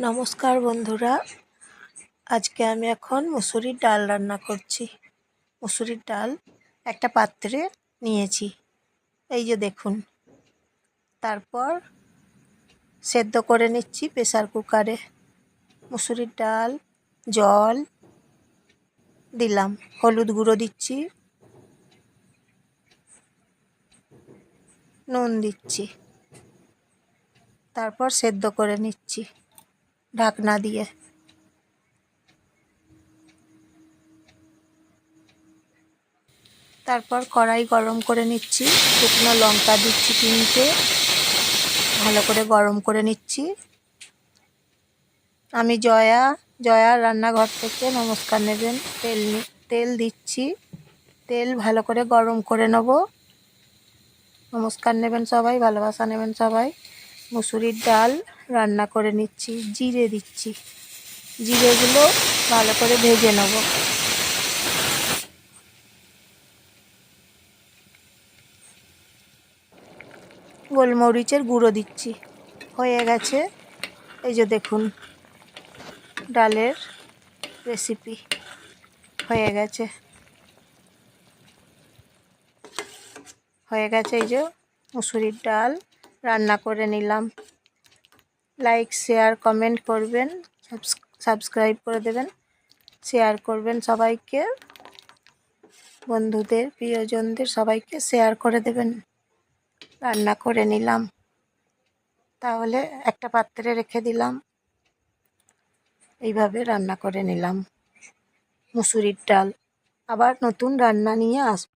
নমস্কার বন্ধুরা। আজকে আমি এখন মুসুরির ডাল রান্না করছি। মুসুরির ডাল একটা পাত্রে নিয়েছি। এই যে দেখুন, তারপর সেদ্ধ করে নিচ্ছি প্রেসার কুকারে। মুসুরির ডাল, জল দিলাম, হলুদ গুঁড়ো দিচ্ছি, নুন দিচ্ছি, তারপর সেদ্ধ করে নিচ্ছি। ঢাকনা দিয়ে। তারপর কড়াই গরম করে নিচ্ছি। শুকনো লঙ্কা দিচ্ছি তিনটে। ভালো করে গরম করে নিচ্ছি। আমি জয়া জয়া রান্নাঘর থেকে নমস্কার নেবেন। তেল তেল দিচ্ছি। তেল ভালো করে গরম করে নেব। নমস্কার নেবেন সবাই, ভালোবাসা নেবেন সবাই। মুসুরির ডাল। রান্না করে নিচ্ছি, জিরে দিচ্ছি। জিরেগুলো ভালো করে ভেজে নেব। গোলমরিচের গুঁড়ো দিচ্ছি। হয়ে গেছে এই যে দেখুন, ডালের রেসিপি হয়ে গেছে। হয়ে গেছে এই যে মুসুরির ডাল, রান্না করে নিলাম। লাইক শেয়ার কমেন্ট করবেন সাবস্ক্রাইব করে দেবেন শেয়ার করবেন সবাইকে, বন্ধুদের, প্রিয়জনদের সবাইকে শেয়ার করে দেবেন। রান্না করে নিলাম। তাহলে একটা পাত্রে রেখে দিলাম। এইভাবে রান্না করে নিলাম। মুসুরির ডাল। আবার নতুন রান্না নিয়ে আসব